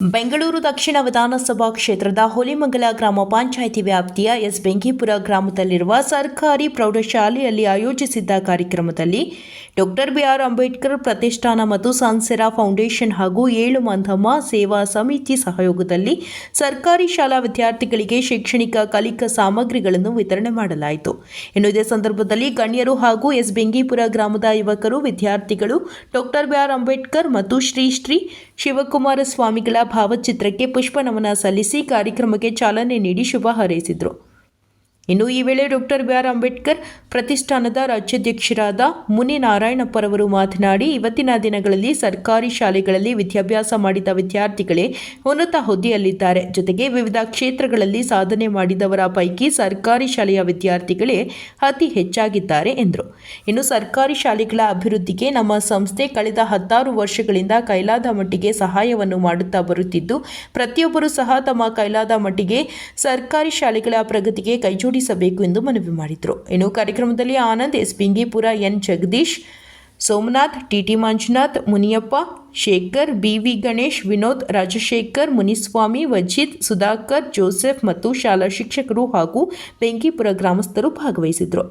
ಬೆಂಗಳೂರು ದಕ್ಷಿಣ ವಿಧಾನಸಭಾ ಕ್ಷೇತ್ರದ ಹುಲಿಮಂಗಲ ಗ್ರಾಮ ಪಂಚಾಯಿತಿ ವ್ಯಾಪ್ತಿಯ ಎಸ್ ಬೆಂಕಿಪುರ ಗ್ರಾಮದಲ್ಲಿರುವ ಸರ್ಕಾರಿ ಪ್ರೌಢಶಾಲೆಯಲ್ಲಿ ಆಯೋಜಿಸಿದ್ದ ಕಾರ್ಯಕ್ರಮದಲ್ಲಿ ಡಾಕ್ಟರ್ ಬಿಆರ್ ಅಂಬೇಡ್ಕರ್ ಪ್ರತಿಷ್ಠಾನ ಮತ್ತು ಸಾನ್ಸೆರಾ ಫೌಂಡೇಶನ್ ಹಾಗೂ ಏಳು ಮಂಧಮ್ಮ ಸೇವಾ ಸಮಿತಿ ಸಹಯೋಗದಲ್ಲಿ ಸರ್ಕಾರಿ ಶಾಲಾ ವಿದ್ಯಾರ್ಥಿಗಳಿಗೆ ಶೈಕ್ಷಣಿಕ ಕಲಿಕಾ ಸಾಮಗ್ರಿಗಳನ್ನು ವಿತರಣೆ ಮಾಡಲಾಯಿತು. ಇನ್ನು ಇದೇ ಸಂದರ್ಭದಲ್ಲಿ ಗಣ್ಯರು ಹಾಗೂ ಎಸ್ ಬೆಂಗಿಪುರ ಗ್ರಾಮದ ಯುವಕರು, ವಿದ್ಯಾರ್ಥಿಗಳು, ಡಾಕ್ಟರ್ ಬಿಆರ್ ಅಂಬೇಡ್ಕರ್ ಮತ್ತು ಶ್ರೀ ಶ್ರೀ ಶಿವಕುಮಾರ ಸ್ವಾಮಿಗಳ ಭಾವಚಿತ್ರಕ್ಕೆ ಪುಷ್ಪನಮನ ಸಲ್ಲಿಸಿ ಕಾರ್ಯಕ್ರಮಕ್ಕೆ ಚಾಲನೆ ನೀಡಿ ಶುಭ ಹಾರೈಸಿದರು. ಇನ್ನು ಈ ವೇಳೆ ಡಾಕ್ಟರ್ ಬಿ ಆರ್ ಅಂಬೇಡ್ಕರ್ ಪ್ರತಿಷ್ಠಾನದ ರಾಜ್ಯಾಧ್ಯಕ್ಷರಾದ ಮುನಿ ನಾರಾಯಣಪ್ಪರವರು ಮಾತನಾಡಿ, ಇವತ್ತಿನ ದಿನಗಳಲ್ಲಿ ಸರ್ಕಾರಿ ಶಾಲೆಗಳಲ್ಲಿ ವಿದ್ಯಾಭ್ಯಾಸ ಮಾಡಿದ ವಿದ್ಯಾರ್ಥಿಗಳೇ ಉನ್ನತ ಹುದ್ದೆಯಲ್ಲಿದ್ದಾರೆ. ಜೊತೆಗೆ ವಿವಿಧ ಕ್ಷೇತ್ರಗಳಲ್ಲಿ ಸಾಧನೆ ಮಾಡಿದವರ ಪೈಕಿ ಸರ್ಕಾರಿ ಶಾಲೆಯ ವಿದ್ಯಾರ್ಥಿಗಳೇ ಅತಿ ಹೆಚ್ಚಾಗಿದ್ದಾರೆ ಎಂದರು. ಇನ್ನು ಸರ್ಕಾರಿ ಶಾಲೆಗಳ ಅಭಿವೃದ್ಧಿಗೆ ನಮ್ಮ ಸಂಸ್ಥೆ ಕಳೆದ ಹತ್ತಾರು ವರ್ಷಗಳಿಂದ ಕೈಲಾದ ಮಟ್ಟಿಗೆ ಸಹಾಯವನ್ನು ಮಾಡುತ್ತಾ ಬರುತ್ತಿದ್ದು, ಪ್ರತಿಯೊಬ್ಬರೂ ಸಹ ತಮ್ಮ ಕೈಲಾದ ಮಟ್ಟಿಗೆ ಸರ್ಕಾರಿ ಶಾಲೆಗಳ ಪ್ರಗತಿಗೆ ಕೈಜೋಡಿಸಬೇಕು ಎಂದು ಮನವಿ ಮಾಡಿದರು. ಇನ್ನು ಕಾರ್ಯಕ್ರಮದಲ್ಲಿ Anand S Pingipura N. Jagadish, Somanath, TT Manjunath, Muniyappa, Shekhar, BV Ganesh, Vinod, Rajashekhar, Muniswamy, Vajeet, Sudhakar, Joseph ಮತ್ತು ಶಾಲಾ ಶಿಕ್ಷಕರು ಹಾಗೂ ಬೆಂಕಿಪುರ ಗ್ರಾಮಸ್ಥರು ಭಾಗವಹಿಸಿದರು.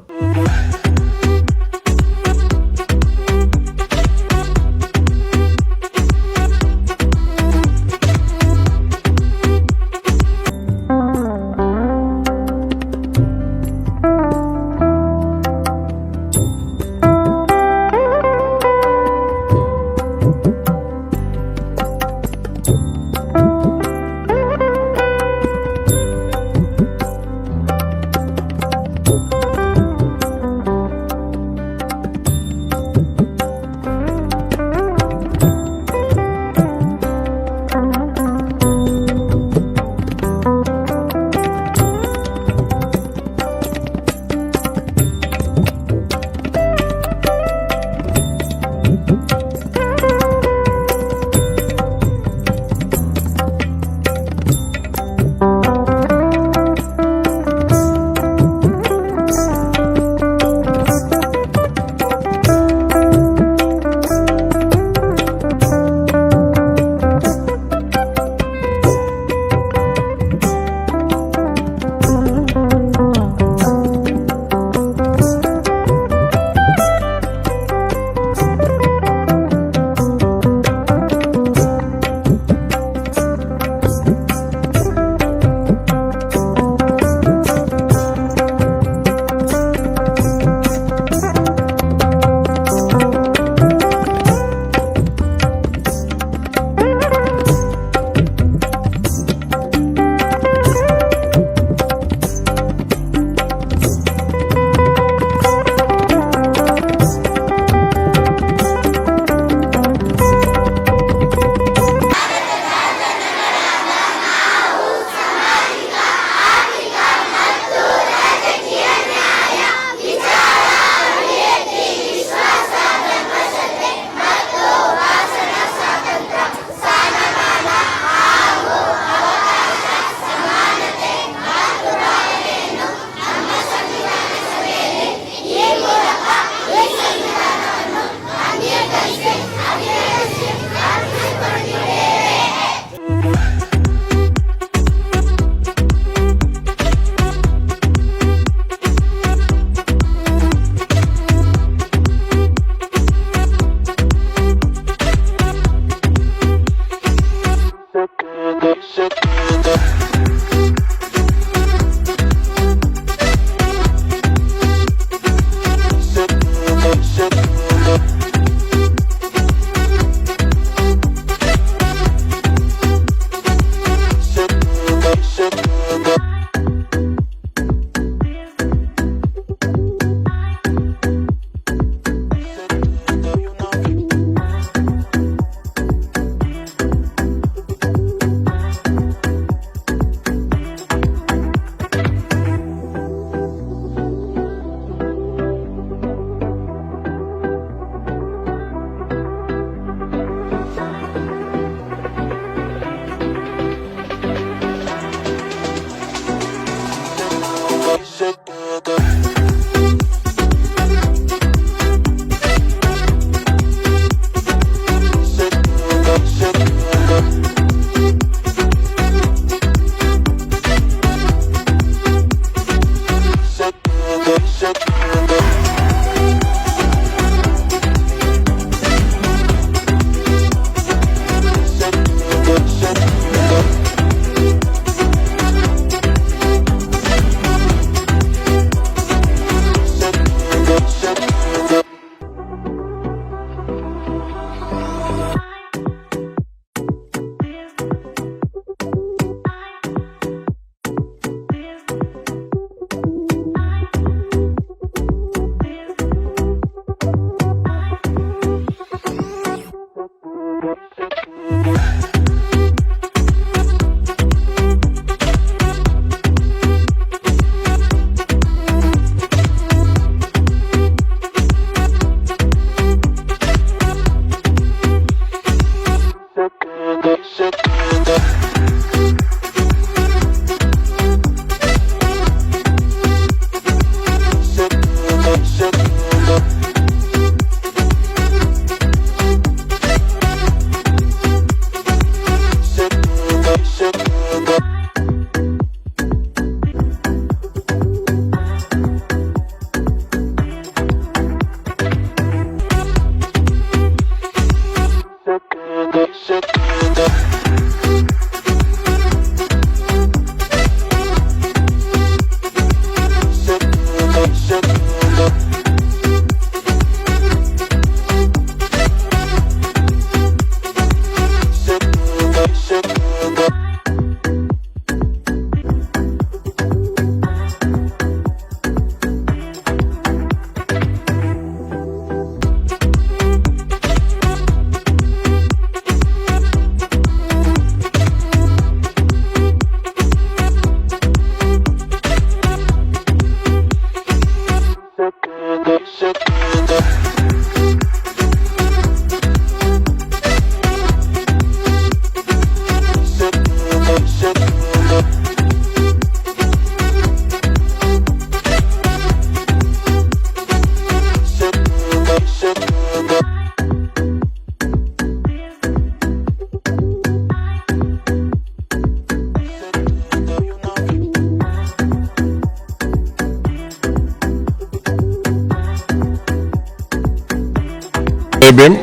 ಭೀಮ್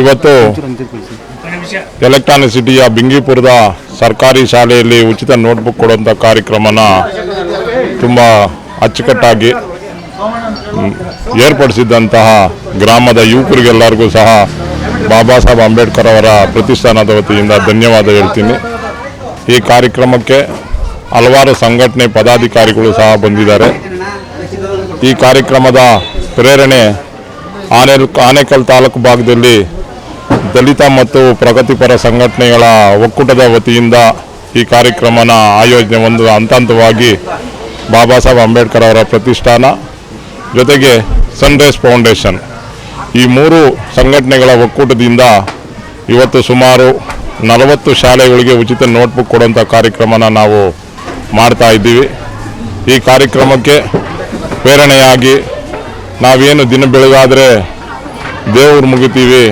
ಇವತ್ತು ಎಲೆಕ್ಟ್ರಾನಿಕ್ ಸಿಟಿಯ ಬಿಂಗಿಪುರದ ಸರ್ಕಾರಿ ಶಾಲೆಯಲ್ಲಿ ಉಚಿತ ನೋಟ್ಬುಕ್ ಕೊಡುವಂಥ ಕಾರ್ಯಕ್ರಮನ ತುಂಬ ಅಚ್ಚುಕಟ್ಟಾಗಿ ಏರ್ಪಡಿಸಿದ್ದಂತಹ ಗ್ರಾಮದ ಯುವಕರಿಗೆಲ್ಲರಿಗೂ ಸಹ ಬಾಬಾ ಸಾಹೇಬ್ ಅಂಬೇಡ್ಕರ್ ಅವರ ಪ್ರತಿಷ್ಠಾನದ ವತಿಯಿಂದ ಧನ್ಯವಾದ ಹೇಳ್ತೀನಿ. ಈ ಕಾರ್ಯಕ್ರಮಕ್ಕೆ ಹಲವಾರು ಸಂಘಟನೆ ಪದಾಧಿಕಾರಿಗಳು ಸಹ ಬಂದಿದ್ದಾರೆ. ಈ ಕಾರ್ಯಕ್ರಮದ ಪ್ರೇರಣೆ ಆನೇಲ್ ಆನೇಕಲ್ ತಾಲೂಕು ಭಾಗದಲ್ಲಿ ದಲಿತ ಮತ್ತು ಪ್ರಗತಿಪರ ಸಂಘಟನೆಗಳ ಒಕ್ಕೂಟದ ವತಿಯಿಂದ ಈ ಕಾರ್ಯಕ್ರಮನ ಆಯೋಜನೆ ಒಂದು ಹಂತ ಹಂತವಾಗಿ ಬಾಬಾ ಸಾಹೇಬ್ ಅಂಬೇಡ್ಕರ್ ಅವರ ಪ್ರತಿಷ್ಠಾನ ಜೊತೆಗೆ ಸನ್ರೈಸ್ ಫೌಂಡೇಶನ್. ಈ ಮೂರು ಸಂಘಟನೆಗಳ ಒಕ್ಕೂಟದಿಂದ ಇವತ್ತು ಸುಮಾರು ನಲವತ್ತು ಶಾಲೆಗಳಿಗೆ ಉಚಿತ ನೋಟ್ಬುಕ್ ಕೊಡುವಂಥ ಕಾರ್ಯಕ್ರಮನ ನಾವು ಮಾಡ್ತಾ ಇದ್ದೀವಿ. ಈ ಕಾರ್ಯಕ್ರಮಕ್ಕೆ ಪ್ರೇರಣೆಯಾಗಿ ನಾವೇನು ದಿನ ಬೆಳಗಾದರೆ ದೇವರು ಮುಗಿತೀವಿ.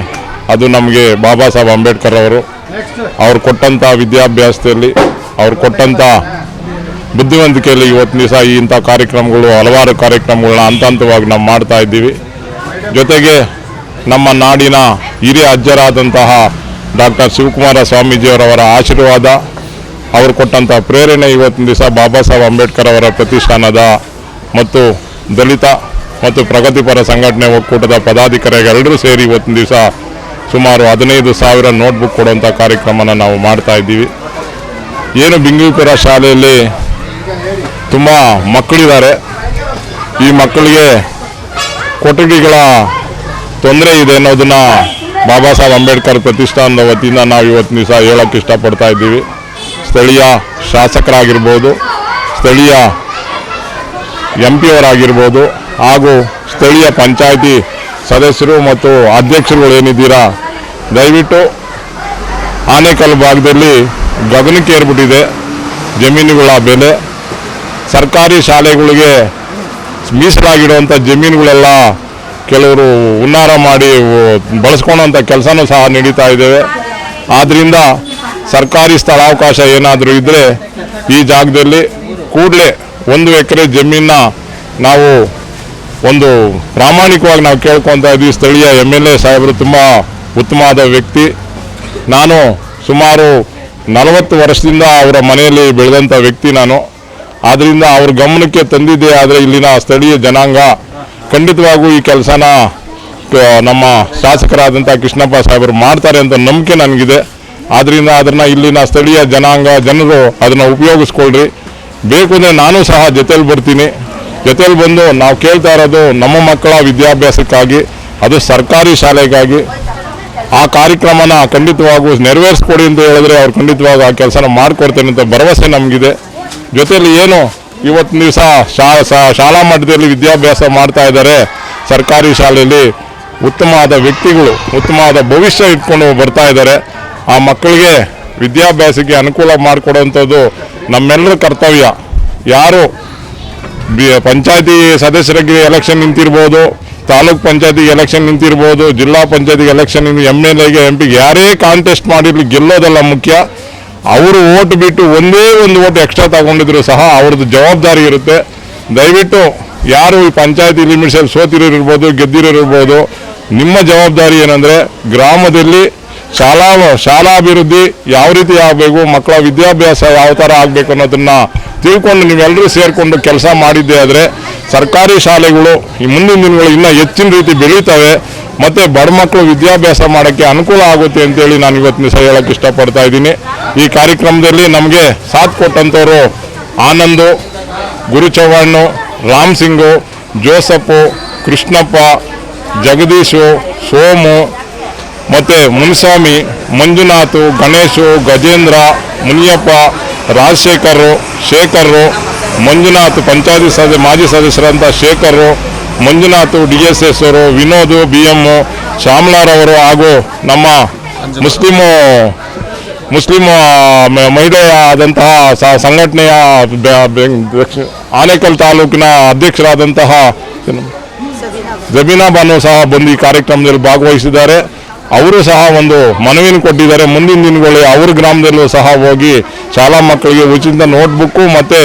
ಅದು ನಮಗೆ ಬಾಬಾ ಸಾಹೇಬ್ ಅಂಬೇಡ್ಕರ್ ಅವರು. ಅವ್ರು ಕೊಟ್ಟಂಥ ವಿದ್ಯಾಭ್ಯಾಸದಲ್ಲಿ, ಅವ್ರು ಕೊಟ್ಟಂಥ ಬುದ್ಧಿವಂತಿಕೆಯಲ್ಲಿ ಇವತ್ತು ದಿವಸ ಈ ಇಂಥ ಕಾರ್ಯಕ್ರಮಗಳು, ಹಲವಾರು ಕಾರ್ಯಕ್ರಮಗಳನ್ನ ಹಂತ ಹಂತವಾಗಿ ನಾವು ಮಾಡ್ತಾ ಇದ್ದೀವಿ. ಜೊತೆಗೆ ನಮ್ಮ ನಾಡಿನ ಹಿರಿಯ ಅಜ್ಜರಾದಂತಹ ಡಾಕ್ಟರ್ ಶಿವಕುಮಾರ ಸ್ವಾಮೀಜಿಯವರವರ ಆಶೀರ್ವಾದ, ಅವರು ಕೊಟ್ಟಂಥ ಪ್ರೇರಣೆ ಇವತ್ತಿನ ದಿವಸ ಬಾಬಾ ಸಾಹೇಬ್ ಅಂಬೇಡ್ಕರ್ ಅವರ ಪ್ರತಿಷ್ಠಾನದ ಮತ್ತು ದಲಿತ ಮತ್ತು ಪ್ರಗತಿಪರ ಸಂಘಟನೆ ಒಕ್ಕೂಟದ ಪದಾಧಿಕಾರಿಗಳೆಲ್ಲರೂ ಸೇರಿ ಇವತ್ತಿನ ದಿವಸ ಸುಮಾರು ಹದಿನೈದು ಸಾವಿರ ನೋಟ್ಬುಕ್ ಕೊಡುವಂಥ ಕಾರ್ಯಕ್ರಮನ ನಾವು ಮಾಡ್ತಾ ಇದ್ದೀವಿ. ಏನು ಬಿಂಗಿಪುರ ಶಾಲೆಯಲ್ಲಿ ತುಂಬ ಮಕ್ಕಳಿದ್ದಾರೆ. ಈ ಮಕ್ಕಳಿಗೆ ಕೊಠಡಿಗಳ ತೊಂದರೆ ಇದೆ ಅನ್ನೋದನ್ನು ಬಾಬಾ ಸಾಹೇಬ್ ಅಂಬೇಡ್ಕರ್ ಪ್ರತಿಷ್ಠಾನದ ವತಿಯಿಂದ ನಾವು ಇವತ್ತಿನ ದಿವಸ ಹೇಳೋಕ್ಕೆ ಇಷ್ಟಪಡ್ತಾ ಇದ್ದೀವಿ. ಸ್ಥಳೀಯ ಶಾಸಕರಾಗಿರ್ಬೋದು, ಸ್ಥಳೀಯ ಎಂ ಪಿ ಹಾಗೂ ಸ್ಥಳೀಯ ಪಂಚಾಯಿತಿ ಸದಸ್ಯರು ಮತ್ತು ಅಧ್ಯಕ್ಷರುಗಳು ಏನಿದ್ದೀರಾ? ದಯವಿಟ್ಟು ಆನೇಕಲ್ ಭಾಗದಲ್ಲಿ ಗಗನಕ್ಕೆ ಏರ್ಬಿಟ್ಟಿದೆ. ಜಮೀನುಗಳ ಬೆಲೆ, ಸರ್ಕಾರಿ ಶಾಲೆಗಳಿಗೆ ಮೀಸಲಾಗಿಡುವಂಥ ಜಮೀನುಗಳೆಲ್ಲ ಕೆಲವರು ಉನ್ನಾರ ಮಾಡಿ ಬಳಸ್ಕೊಳ್ಳೋಂಥ ಕೆಲಸನೂ ಸಹ ನಡೀತಾ ಇದ್ದೇವೆ. ಆದ್ದರಿಂದ ಸರ್ಕಾರಿ ಸ್ಥಳಾವಕಾಶ ಏನಾದರೂ ಇದ್ದರೆ ಈ ಜಾಗದಲ್ಲಿ ಕೂಡಲೇ ಒಂದು ಎಕರೆ ಜಮೀನ ನಾವು ಒಂದು ಪ್ರಾಮಾಣಿಕವಾಗಿ ನಾವು ಕೇಳ್ಕೊತ ಇದ್ವಿ ಸ್ಥಳೀಯ ಎಂ ಎಲ್ ಎ ಸಾಹೇಬರು ತುಂಬ ಉತ್ತಮವಾದ ವ್ಯಕ್ತಿ. ನಾನು ಸುಮಾರು ನಲವತ್ತು ವರ್ಷದಿಂದ ಅವರ ಮನೆಯಲ್ಲಿ ಬೆಳೆದಂಥ ವ್ಯಕ್ತಿ ನಾನು. ಆದ್ದರಿಂದ ಅವ್ರ ಗಮನಕ್ಕೆ ತಂದಿದ್ದೆ ಆದರೆ ಇಲ್ಲಿನ ಸ್ಥಳೀಯ ಜನಾಂಗ ಖಂಡಿತವಾಗೂ ಈ ಕೆಲಸನ ನಮ್ಮ ಶಾಸಕರಾದಂಥ ಕೃಷ್ಣಪ್ಪ ಸಾಹೇಬರು ಮಾಡ್ತಾರೆ ಅಂತ ನಂಬಿಕೆ ನನಗಿದೆ. ಆದ್ದರಿಂದ ಅದನ್ನು ಇಲ್ಲಿನ ಸ್ಥಳೀಯ ಜನಾಂಗ, ಜನರು ಅದನ್ನು ಉಪಯೋಗಿಸ್ಕೊಳ್ರಿ. ಬೇಕು ಅಂದರೆ ನಾನು ಸಹ ಜೊತೆಯಲ್ಲಿ ಬರ್ತೀನಿ. ಜೊತೆಲಿ ಬಂದು ನಾವು ಕೇಳ್ತಾ ಇರೋದು ನಮ್ಮ ಮಕ್ಕಳ ವಿದ್ಯಾಭ್ಯಾಸಕ್ಕಾಗಿ, ಅದು ಸರ್ಕಾರಿ ಶಾಲೆಗಾಗಿ. ಆ ಕಾರ್ಯಕ್ರಮನ ಖಂಡಿತವಾಗೂ ನೆರವೇರಿಸ್ಕೊಡಿ ಅಂತ ಹೇಳಿದ್ರೆ ಅವ್ರು ಖಂಡಿತವಾಗ ಆ ಕೆಲಸನ ಮಾಡಿಕೊಡ್ತೇನೆ ಅಂತ ಭರವಸೆ ನಮಗಿದೆ. ಜೊತೆಯಲ್ಲಿ ಏನು ಇವತ್ತಿನ ದಿವಸ ಶಾ ಶಾಲಾ ಮಟ್ಟದಲ್ಲಿ ವಿದ್ಯಾಭ್ಯಾಸ ಮಾಡ್ತಾ ಇದ್ದಾರೆ ಸರ್ಕಾರಿ ಶಾಲೆಯಲ್ಲಿ. ಉತ್ತಮವಾದ ವ್ಯಕ್ತಿಗಳು, ಉತ್ತಮವಾದ ಭವಿಷ್ಯ ಇಟ್ಕೊಂಡು ಬರ್ತಾ ಇದ್ದಾರೆ. ಆ ಮಕ್ಕಳಿಗೆ ವಿದ್ಯಾಭ್ಯಾಸಕ್ಕೆ ಅನುಕೂಲ ಮಾಡಿಕೊಡುವಂಥದ್ದು ನಮ್ಮೆಲ್ಲರ ಕರ್ತವ್ಯ. ಯಾರು ಪಂಚಾಯತಿ ಸದಸ್ಯರಿಗೆ ಎಲೆಕ್ಷನ್ ನಿಂತಿರ್ಬೋದು, ತಾಲೂಕ್ ಪಂಚಾಯತಿ ಎಲೆಕ್ಷನ್ ನಿಂತಿರ್ಬೋದು, ಜಿಲ್ಲಾ ಪಂಚಾಯತಿ ಎಲೆಕ್ಷನ್ ಎಂ ಎಲ್ ಎಗೆ ಎಂ ಪಿಗೆ ಯಾರೇ ಕಾಂಟೆಸ್ಟ್ ಮಾಡಿರಲಿ ಗೆಲ್ಲೋದಲ್ಲ ಮುಖ್ಯ. ಅವರು ಓಟ್ ಬಿಟ್ಟು ಒಂದೇ ಒಂದು ಓಟ್ ಎಕ್ಸ್ಟ್ರಾ ತಗೊಂಡಿದ್ರು ಸಹ ಅವ್ರದ್ದು ಜವಾಬ್ದಾರಿ ಇರುತ್ತೆ. ದಯವಿಟ್ಟು ಯಾರು ಈ ಪಂಚಾಯತಿ ಲಿಮಿಟ್ಸಲ್ಲಿ ಸೋತಿರೋರಿರ್ಬೋದು, ಗೆದ್ದಿರೋರಿರ್ಬೋದು, ನಿಮ್ಮ ಜವಾಬ್ದಾರಿ ಏನಂದರೆ ಗ್ರಾಮದಲ್ಲಿ ಶಾಲಾ ಶಾಲಾಭಿವೃದ್ಧಿ ಯಾವ ರೀತಿ ಆಗಬೇಕು, ಮಕ್ಕಳ ವಿದ್ಯಾಭ್ಯಾಸ ಯಾವ ಥರ ಆಗಬೇಕು ಅನ್ನೋದನ್ನ ತಿಳ್ಕೊಂಡು ನೀವೆಲ್ಲರೂ ಸೇರಿಕೊಂಡು ಕೆಲಸ ಮಾಡಿದ್ದೇ ಆದರೆ ಸರ್ಕಾರಿ ಶಾಲೆಗಳು ಈ ಮುಂದಿನ ದಿನಗಳು ಇನ್ನೂ ಹೆಚ್ಚಿನ ರೀತಿ ಬೆಳೀತವೆ ಮತ್ತು ಬಡ ಮಕ್ಕಳು ವಿದ್ಯಾಭ್ಯಾಸ ಮಾಡೋಕ್ಕೆ ಅನುಕೂಲ ಆಗುತ್ತೆ ಅಂತೇಳಿ ನಾನು ಇವತ್ತಿನ ದಿವಸ ಹೇಳೋಕ್ಕೆ ಇಷ್ಟಪಡ್ತಾ ಇದ್ದೀನಿ. ಈ ಕಾರ್ಯಕ್ರಮದಲ್ಲಿ ನಮಗೆ ಸಾಥ್ ಕೊಟ್ಟಂಥವರು ಆನಂದು ಗುರು ಚವ್ಹಾಣ್ ರಾಮ್ ಸಿಂಗು ಜೋಸಫು ಕೃಷ್ಣಪ್ಪ, ಜಗದೀಶು, ಸೋಮು ಮತ್ತು ಮುನಿಸ್ವಾಮಿ, ಮಂಜುನಾಥು, ಗಣೇಶು, ಗಜೇಂದ್ರ, ಮುನಿಯಪ್ಪ ರಾಜಶೇಖರ್ ಶೇಖರ್ ಮಂಜುನಾಥ್ ಪಂಚಾಯತಿ ಸದಸ್ಯ ಮಾಜಿ ಸದಸ್ಯರಂತ Shekhar Manjunath D S S ಅವರು, ವಿನೋದ್ ಬಿ ಎಂ ಶ್ಯಾಮಲಾರವರು ಹಾಗೂ ನಮ್ಮ ಮುಸ್ಲಿಮು ಮುಸ್ಲಿಂ ಮಹಿಳೆಯಾದಂತಹ ಸಂಘಟನೆಯ ಆನೇಕಲ್ ತಾಲೂಕಿನ ಅಧ್ಯಕ್ಷರಾದಂತಹ? ಜಬೀನಾ ಬಾನು ಸಹ ಬಂದು ಈ ಕಾರ್ಯಕ್ರಮದಲ್ಲಿ ಭಾಗವಹಿಸಿದ್ದಾರೆ ಅವರು ಸಹ ಒಂದು ಮನವಿನ ಕೊಟ್ಟಿದ್ದಾರೆ. ಮುಂದಿನ ದಿನಗಳಲ್ಲಿ ಅವ್ರ ಗ್ರಾಮದಲ್ಲೂ ಸಹ ಹೋಗಿ ಶಾಲಾ ಮಕ್ಕಳಿಗೆ ಉಚಿತ ನೋಟ್ಬುಕ್ಕು ಮತ್ತು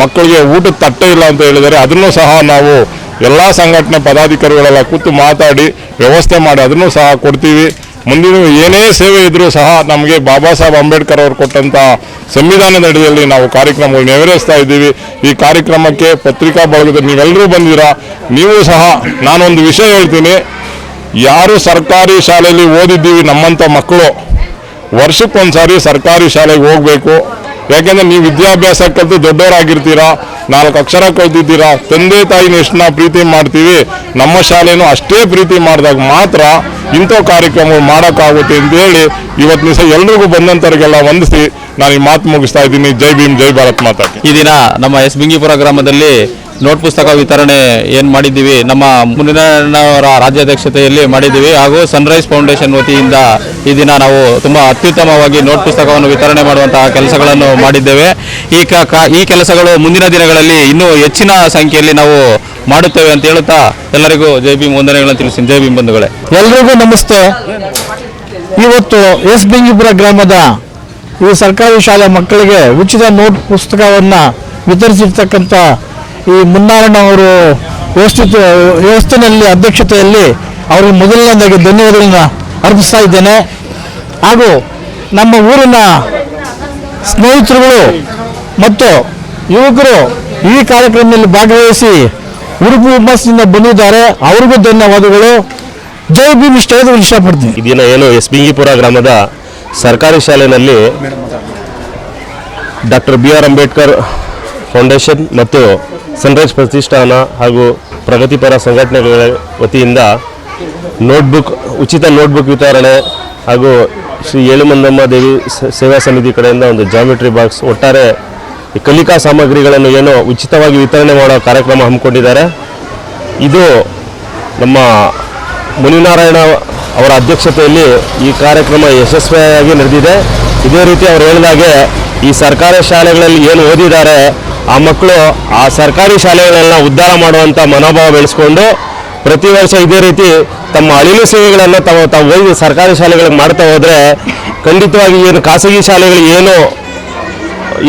ಮಕ್ಕಳಿಗೆ ಊಟದ ತಟ್ಟೆ ಇಲ್ಲ ಅಂತ ಹೇಳಿದ್ದಾರೆ. ಅದನ್ನು ಸಹ ನಾವು ಎಲ್ಲ ಸಂಘಟನೆ ಪದಾಧಿಕಾರಿಗಳೆಲ್ಲ ಕೂತು ಮಾತಾಡಿ ವ್ಯವಸ್ಥೆ ಮಾಡಿ ಅದನ್ನು ಸಹ ಕೊಡ್ತೀವಿ. ಮುಂದಿನ ಏನೇ ಸೇವೆ ಇದ್ದರೂ ಸಹ ನಮಗೆ ಬಾಬಾ ಸಾಹೇಬ್ ಅಂಬೇಡ್ಕರ್ ಅವರು ಕೊಟ್ಟಂಥ ಸಂವಿಧಾನದ ಅಡಿಯಲ್ಲಿ ನಾವು ಕಾರ್ಯಕ್ರಮಗಳು ನೆರವೇರಿಸ್ತಾ ಇದ್ದೀವಿ. ಈ ಕಾರ್ಯಕ್ರಮಕ್ಕೆ ಪತ್ರಿಕಾ ಬಳಗದ ನೀವೆಲ್ಲರೂ ಬಂದಿರ ನೀವು ಸಹ ನಾನೊಂದು ವಿಷಯ ಹೇಳ್ತೀನಿ. ಯಾರು ಸರ್ಕಾರಿ ಶಾಲೆಯಲ್ಲಿ ಓದಿದ್ದೀವಿ ನಮ್ಮಂಥ ಮಕ್ಕಳು, ವರ್ಷಕ್ಕೊಂದ್ಸಾರಿ ಸರ್ಕಾರಿ ಶಾಲೆಗೆ ಹೋಗಬೇಕು. ಯಾಕೆಂದರೆ ನೀವು ವಿದ್ಯಾಭ್ಯಾಸ ಕಲಿತು ದೊಡ್ಡವರಾಗಿರ್ತೀರಾ, ನಾಲ್ಕು ಅಕ್ಷರ ಕಲ್ತಿದ್ದೀರಾ, ತಂದೆ ತಾಯಿನ ಎಷ್ಟು ನಾವು ಪ್ರೀತಿ ಮಾಡ್ತೀವಿ, ನಮ್ಮ ಶಾಲೆನೂ ಅಷ್ಟೇ ಪ್ರೀತಿ ಮಾಡಿದಾಗ ಮಾತ್ರ ಇಂಥ ಕಾರ್ಯಕ್ರಮಗಳು ಮಾಡೋಕ್ಕಾಗುತ್ತೆ ಅಂತೇಳಿ ಇವತ್ತು ದಿವಸ ಎಲ್ರಿಗೂ ಬಂದಂಥವ್ರಿಗೆಲ್ಲ ವಂದಿಸಿ ನಾನು ಈ ಮಾತು ಮುಗಿಸ್ತಾ ಇದ್ದೀನಿ. ಜೈ ಭೀಮ್, ಜೈ ಭಾರತ್ ಮಾತಾಡ್ತೀನಿ ಈ ದಿನ ನಮ್ಮ ಎಸ್ ಬಿಂಗಿಪುರ ಗ್ರಾಮದಲ್ಲಿ ನೋಟ್ ಪುಸ್ತಕ ವಿತರಣೆ ಏನ್ ಮಾಡಿದ್ದೀವಿ, ನಮ್ಮ ಮುನಿರಣ್ಣವರ ರಾಜ್ಯಾಧ್ಯಕ್ಷತೆಯಲ್ಲಿ ಮಾಡಿದ್ದೀವಿ, ಹಾಗೂ ಸನ್ರೈಸ್ ಫೌಂಡೇಶನ್ ವತಿಯಿಂದ ಈ ದಿನ ನಾವು ತುಂಬಾ ಅತ್ಯುತ್ತಮವಾಗಿ ನೋಟ್ ಪುಸ್ತಕವನ್ನು ವಿತರಣೆ ಮಾಡುವಂತಹ ಕೆಲಸಗಳನ್ನು ಮಾಡಿದ್ದೇವೆ. ಈ ಈ ಕೆಲಸಗಳು ಮುಂದಿನ ದಿನಗಳಲ್ಲಿ ಇನ್ನೂ ಹೆಚ್ಚಿನ ಸಂಖ್ಯೆಯಲ್ಲಿ ನಾವು ಮಾಡುತ್ತೇವೆ ಅಂತ ಹೇಳುತ್ತಾ ಎಲ್ಲರಿಗೂ ಜೈ ಭೀಮ್ ವಂದನೆಗಳನ್ನು ತಿಳಿಸ್ತೀನಿ ಜೈ ಭೀಮ್ ಬಂಧುಗಳೇ. ಎಲ್ರಿಗೂ ನಮಸ್ತೆ. ಇವತ್ತು ಎಸ್ ಬೆಂಗಿಪುರ ಗ್ರಾಮದ ಈ ಸರ್ಕಾರಿ ಶಾಲೆ ಮಕ್ಕಳಿಗೆ ಉಚಿತ ನೋಟ್ ಪುಸ್ತಕವನ್ನು ವಿತರಿಸಿರ್ತಕ್ಕಂಥ ಈ ಮುನ್ನಾರಣ್ಣ ಅವರು ವ್ಯವಸ್ಥಿತ ವ್ಯವಸ್ಥೆಯಲ್ಲಿ ಅಧ್ಯಕ್ಷತೆಯಲ್ಲಿ ಅವರಿಗೆ ಮೊದಲನೇದಾಗಿ ಧನ್ಯವಾದಗಳನ್ನು ಅರ್ಪಿಸ್ತಾ ಇದ್ದೇನೆ. ಹಾಗೂ ನಮ್ಮ ಊರಿನ ಸ್ನೇಹಿತರುಗಳು ಮತ್ತು ಯುವಕರು ಈ ಕಾರ್ಯಕ್ರಮದಲ್ಲಿ ಭಾಗವಹಿಸಿ ಉಡುಪಿ ಹುಮ್ಮಸ್ಸಿನಿಂದ ಬಂದಿದ್ದಾರೆ. ಅವ್ರಿಗೂ ಧನ್ಯವಾದಗಳು. ಜೈ ಭೀಮ್, ಇಷ್ಟ ಇಷ್ಟಪಡ್ತೀನಿ. ಈ ದಿನ ಏನು ಎಸ್ ಬಿಂಗಿಪುರ ಗ್ರಾಮದ ಸರ್ಕಾರಿ ಶಾಲೆಯಲ್ಲಿ doctor B R Ambedkar foundation ಮತ್ತು ಸನ್ರೈಸ್ ಪ್ರತಿಷ್ಠಾನ ಹಾಗೂ ಪ್ರಗತಿಪರ ಸಂಘಟನೆಗಳ ವತಿಯಿಂದ ನೋಟ್ಬುಕ್ ಉಚಿತ ನೋಟ್ಬುಕ್ ವಿತರಣೆ ಹಾಗೂ ಶ್ರೀ ಏಳುಮಂದಮ್ಮ ದೇವಿ ಸೇವಾ ಸಮಿತಿ ಕಡೆಯಿಂದ ಒಂದು ಜಾಮಿಟ್ರಿ ಬಾಕ್ಸ್ ಒಟ್ಟಾರೆ ಕಲಿಕಾ ಸಾಮಗ್ರಿಗಳನ್ನು ಏನು ಉಚಿತವಾಗಿ ವಿತರಣೆ ಮಾಡೋ ಕಾರ್ಯಕ್ರಮ ಹಮ್ಮಿಕೊಂಡಿದ್ದಾರೆ. ಇದು ನಮ್ಮ ಮುನಿನಾರಾಯಣ ಅವರ ಅಧ್ಯಕ್ಷತೆಯಲ್ಲಿ ಈ ಕಾರ್ಯಕ್ರಮ ಯಶಸ್ವಿಯಾಗಿ ನಡೆದಿದೆ. ಇದೇ ರೀತಿ ಅವರು ಹೇಳಿದಾಗೆ ಈ ಸರ್ಕಾರಿ ಶಾಲೆಗಳಲ್ಲಿ ಏನು ಓದಿದ್ದಾರೆ ಆ ಮಕ್ಕಳು ಆ ಸರ್ಕಾರಿ ಶಾಲೆಗಳನ್ನ ಉದ್ಧಾರ ಮಾಡುವಂಥ ಮನೋಭಾವ ಬೆಳೆಸ್ಕೊಂಡು ಪ್ರತಿ ವರ್ಷ ಇದೇ ರೀತಿ ತಮ್ಮ ಅಳಿಲು ಸೇವೆಗಳನ್ನು ತಾವು ತಾವು ಓದಿ ಸರ್ಕಾರಿ ಶಾಲೆಗಳಿಗೆ ಮಾಡ್ತಾ ಹೋದರೆ ಖಂಡಿತವಾಗಿ ಏನು ಖಾಸಗಿ ಶಾಲೆಗಳು ಏನು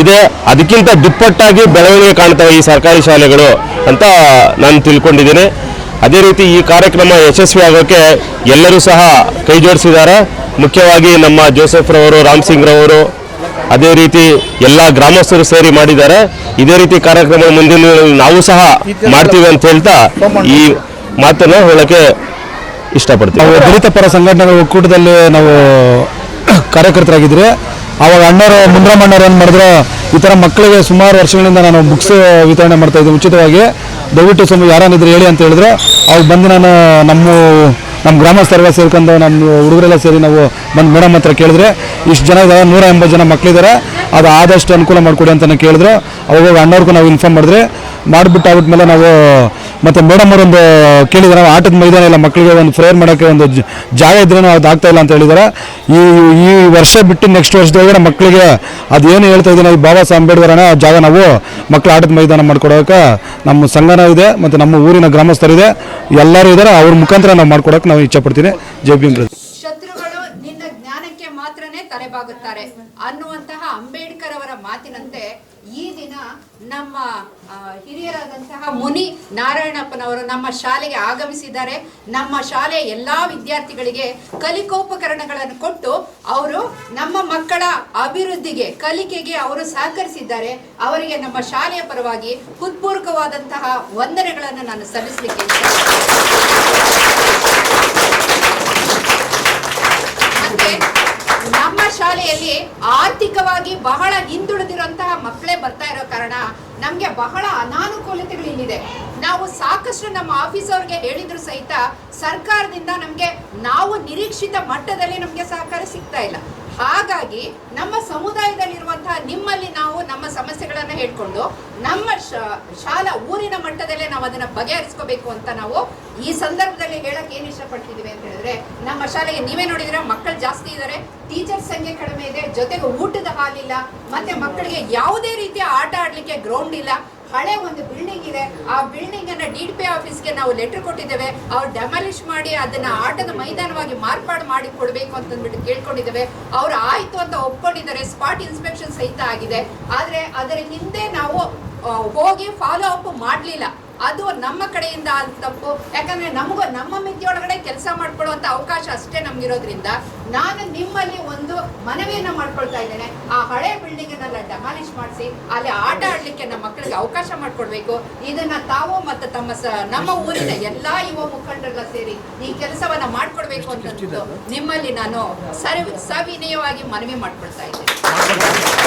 ಇದೆ, ಅದಕ್ಕಿಂತ ದುಪ್ಪಟ್ಟಾಗಿ ಬೆಳವಣಿಗೆ ಕಾಣ್ತವೆ ಈ ಸರ್ಕಾರಿ ಶಾಲೆಗಳು ಅಂತ ನಾನು ತಿಳ್ಕೊಂಡಿದ್ದೀನಿ. ಅದೇ ರೀತಿ ಈ ಕಾರ್ಯಕ್ರಮ ಯಶಸ್ವಿ ಆಗೋಕ್ಕೆ ಎಲ್ಲರೂ ಸಹ ಕೈ ಜೋಡಿಸಿದ್ದಾರೆ. ಮುಖ್ಯವಾಗಿ ನಮ್ಮ ಜೋಸೆಫ್ರವರು, ರಾಮ್ ಸಿಂಗ್ ರವರು ಅದೇ ರೀತಿ ಎಲ್ಲ ಗ್ರಾಮಸ್ಥರು ಸೇರಿ ಮಾಡಿದ್ದಾರೆ. ಇದೇ ರೀತಿ ಕಾರ್ಯಕ್ರಮ ಮುಂದಿನ ನಾವು ಸಹ ಮಾಡ್ತೀವಿ ಅಂತ ಹೇಳ್ತಾ ಈ ಮಾತನ್ನು ಹೇಳಕ್ಕೆ ಇಷ್ಟಪಡ್ತೀವಿ ದಲಿತ ಪರ ಸಂಘಟನೆಗಳ ಒಕ್ಕೂಟದಲ್ಲಿ ನಾವು ಕಾರ್ಯಕರ್ತರಾಗಿದ್ರೆ ಅವಾಗ ಅಣ್ಣರು ಮುಂದ್ರಮ್ಮಣ್ಣವ್ರು ಏನು ಮಾಡಿದ್ರು, ಈ ಥರ ಮಕ್ಕಳಿಗೆ ಸುಮಾರು ವರ್ಷಗಳಿಂದ ನಾನು ಬುಕ್ಸ್ ವಿತರಣೆ ಮಾಡ್ತಾ ಇದ್ದೀನಿ. ಉಚಿತವಾಗಿ ದಯವಿಟ್ಟು ಸುಮ್ಮನೆ ಯಾರನ್ನಿದ್ರು ಹೇಳಿ ಅಂತ ಹೇಳಿದ್ರು. ಅವಾಗ ಬಂದು ನಾನು ನಮ್ಮ ನಮ್ಮ ಗ್ರಾಮಸ್ಥರೆಲ್ಲ ಸೇರ್ಕೊಂಡು ನಮ್ಮ ಹುಡುಗರೆಲ್ಲ ಸೇರಿ ನಾವು ಬಂದು ಮೇಡಮ್ ಹತ್ರ ಕೇಳಿದ್ರೆ, ಇಷ್ಟು ಜನ ಇದ್ದಾರೆ ನೂರ ಎಂಬತ್ತು ಜನ ಮಕ್ಕಳಿದ್ದಾರೆ ಅದು ಆದಷ್ಟು ಅನುಕೂಲ ಮಾಡಿಕೊಡಿ ಅಂತ ಕೇಳಿದ್ರು. ಅವಾಗ ಅಣ್ಣವ್ರಿಗೂ ನಾವು ಇನ್ಫಾರ್ಮ್ ಮಾಡಿದ್ರೆ ಮಾಡಿಬಿಟ್ಟು ಆಗ್ಬಿಟ್ಮೇಲೆ ನಾವು ಮತ್ತು ಮೇಡಮ್ ಅವರೊಂದು ಕೇಳಿದ್ದಾರೆ ಆಟದ ಮೈದಾನ ಇಲ್ಲ, ಮಕ್ಕಳಿಗೆ ಒಂದು ಪ್ರೇಯರ್ ಮಾಡೋಕ್ಕೆ ಒಂದು ಜಾಗ ಇದ್ರೂ ಅದು ಆಗ್ತಾ ಇಲ್ಲ ಅಂತ ಹೇಳಿದ್ದಾರೆ ಈ ಈ ವರ್ಷ ಬಿಟ್ಟು ನೆಕ್ಸ್ಟ್ ವರ್ಷದೊಳಗಡೆ ಮಕ್ಕಳಿಗೆ ಅದೇನು ಹೇಳ್ತಾ ಇದ್ದೀನಿ, ಈ ಬಾಬಾ ಸಾಹೇಬ್ ಅಂಬೇಡ್ಕರ್ ಅನ್ನೋ ಜಾಗ ನಾವು ಮಕ್ಕಳ ಆಟದ ಮೈದಾನ ಮಾಡ್ಕೊಡೋಕೆ ನಮ್ಮ ಸಂಘನ ಇದೆ ಮತ್ತು ನಮ್ಮ ಊರಿನ ಗ್ರಾಮಸ್ಥರಿದೆ. ಎಲ್ಲರೂ ಇದ್ದಾರೆ ಅವ್ರ ಮುಖಾಂತರ ನಾವು ಮಾಡ್ಕೊಡೋಕೆ ನಾವು ಇಚ್ಛಪಡ್ತೀನಿ. ಜೈ ಭೀಮ್. ಶತ್ರುಗಳು ಅನ್ನುವಂತಹ ಅಂಬೇಡ್ಕರ್ ಅವರ ಮಾತಿನಂತೆ ಈ ದಿನ ನಮ್ಮ ಹಿರಿಯರಾದಂತಹ ಮುನಿ ನಾರಾಯಣಪ್ಪನವರು ನಮ್ಮ ಶಾಲೆಗೆ ಆಗಮಿಸಿದ್ದಾರೆ. ನಮ್ಮ ಶಾಲೆಯ ಎಲ್ಲ ವಿದ್ಯಾರ್ಥಿಗಳಿಗೆ ಕಲಿಕೋಪಕರಣಗಳನ್ನು ಕೊಟ್ಟು ಅವರು ನಮ್ಮ ಮಕ್ಕಳ ಅಭಿವೃದ್ಧಿಗೆ, ಕಲಿಕೆಗೆ ಅವರು ಸಹಕರಿಸಿದ್ದಾರೆ. ಅವರಿಗೆ ನಮ್ಮ ಶಾಲೆಯ ಪರವಾಗಿ ಹೃತ್ಪೂರ್ವಕವಾದಂತಹ ವಂದನೆಗಳನ್ನು ನಾನು ಸಲ್ಲಿಸಲಿಕ್ಕೆ ನಮ್ಮ ಶಾಲೆಯಲ್ಲಿ ಆರ್ಥಿಕವಾಗಿ ಬಹಳ ಹಿಂದುಳಿದಿರುವಂತಹ ಮಕ್ಕಳೇ ಬರ್ತಾ ಇರೋ ಕಾರಣ ನಮ್ಗೆ ಬಹಳ ಅನಾನುಕೂಲತೆಗಳು ಇಲ್ಲಿದೆ ನಾವು ಸಾಕಷ್ಟು ನಮ್ಮ ಆಫೀಸ್ ಅವ್ರಿಗೆ ಹೇಳಿದ್ರು ಸಹಿತ ಸರ್ಕಾರದಿಂದ ನಮಗೆ ನಾವು ನಿರೀಕ್ಷಿತ ಮಟ್ಟದಲ್ಲಿ ನಮಗೆ ಸಹಕಾರ ಸಿಗ್ತಾ ಇಲ್ಲ. ಹಾಗಾಗಿ ನಮ್ಮ ಸಮುದಾಯದಲ್ಲಿರುವಂತಹ ನಿಮ್ಮಲ್ಲಿ ನಾವು ನಮ್ಮ ಸಮಸ್ಯೆಗಳನ್ನು ಹೇಳ್ಕೊಂಡು ನಮ್ಮ ಶಾಲಾ ಊರಿನ ಮಟ್ಟದಲ್ಲೇ ನಾವು ಅದನ್ನು ಬಗೆಹರಿಸ್ಕೋಬೇಕು ಅಂತ ನಾವು ಈ ಸಂದರ್ಭದಲ್ಲಿ ಹೇಳಕ್ಕೆ ಏನು ಇಷ್ಟಪಡ್ತಿದ್ದೀವಿ ಅಂತ ಹೇಳಿದ್ರೆ, ನಮ್ಮ ಶಾಲೆಗೆ ನೀವೇ ನೋಡಿದ್ರೆ, ಮಕ್ಕಳು ಜಾಸ್ತಿ ಇದ್ದಾರೆ ಟೀಚರ್ಸ್ ಸಂಖ್ಯೆ ಕಡಿಮೆ ಇದೆ, ಜೊತೆಗೆ ಊಟದ ಹಾಲಿಲ್ಲ, ಮತ್ತೆ ಮಕ್ಕಳಿಗೆ ಯಾವುದೇ ರೀತಿಯ ಆಟ ಆಡಲಿಕ್ಕೆ ಗ್ರೌಂಡ್ ಇಲ್ಲ ಹಳೆ ಒಂದು ಬಿಲ್ಡಿಂಗ್ ಇದೆ. ಆ ಬಿಲ್ಡಿಂಗ್ ಅನ್ನ ಡಿ ಪಿ ಆಫೀಸ್ಗೆ ನಾವು ಲೆಟರ್ ಕೊಟ್ಟಿದ್ದೇವೆ. ಅವ್ರು ಡೆಮಾಲಿಷ್ ಮಾಡಿ ಅದನ್ನ ಆಟದ ಮೈದಾನವಾಗಿ ಮಾರ್ಪಾಡು ಮಾಡಿ ಕೊಡ್ಬೇಕು ಅಂತಂದ್ಬಿಟ್ಟು ಕೇಳ್ಕೊಂಡಿದ್ದೇವೆ. ಅವ್ರು ಆಯ್ತು ಅಂತ ಒಪ್ಕೊಂಡಿದ್ದಾರೆ. ಸ್ಪಾಟ್ ಇನ್ಸ್ಪೆಕ್ಷನ್ ಸಹಿತ ಆಗಿದೆ. ಆದ್ರೆ ಅದರ ಹಿಂದೆ ನಾವು ಹೋಗಿ ಫಾಲೋ ಅಪ್ ಮಾಡ್ಲಿಲ್ಲ. ಅದು ನಮ್ಮ ಕಡೆಯಿಂದ ಆದ ತಪ್ಪು. ಯಾಕಂದ್ರೆ ನಮಗೂ ನಮ್ಮ ಮಿತಿಯೊಳಗಡೆ ಕೆಲಸ ಮಾಡ್ಕೊಳ್ಳುವಂತ ಅವಕಾಶ ಅಷ್ಟೇ ನಮ್ಗಿರೋದ್ರಿಂದ ನಾನು ನಿಮ್ಮಲ್ಲಿ ಒಂದು ಮನವಿಯನ್ನ ಮಾಡ್ಕೊಳ್ತಾ ಇದ್ದೇನೆ. ಆ ಹಳೆ ಬಿಲ್ಡಿಂಗ್ ಅನ್ನೆಲ್ಲ ಡೆಮಾಲಿಷ್ ಮಾಡಿಸಿ ಅಲ್ಲಿ ಆಟ ಆಡ್ಲಿಕ್ಕೆ ನಮ್ಮ ಮಕ್ಕಳಿಗೆ ಅವಕಾಶ ಮಾಡ್ಕೊಡ್ಬೇಕು. ಇದನ್ನ ತಾವು ಮತ್ತು ತಮ್ಮ ನಮ್ಮ ಊರಿನ ಎಲ್ಲಾ ಯುವ ಮುಖಂಡರೆಲ್ಲ ಸೇರಿ ಈ ಕೆಲಸವನ್ನ ಮಾಡ್ಕೊಡ್ಬೇಕು ಅಂತ ನಿಮ್ಮಲ್ಲಿ ನಾನು ಸರಿ ಸವಿನಯವಾಗಿ ಮನವಿ ಮಾಡ್ಕೊಳ್ತಾ ಇದ್ದೇನೆ.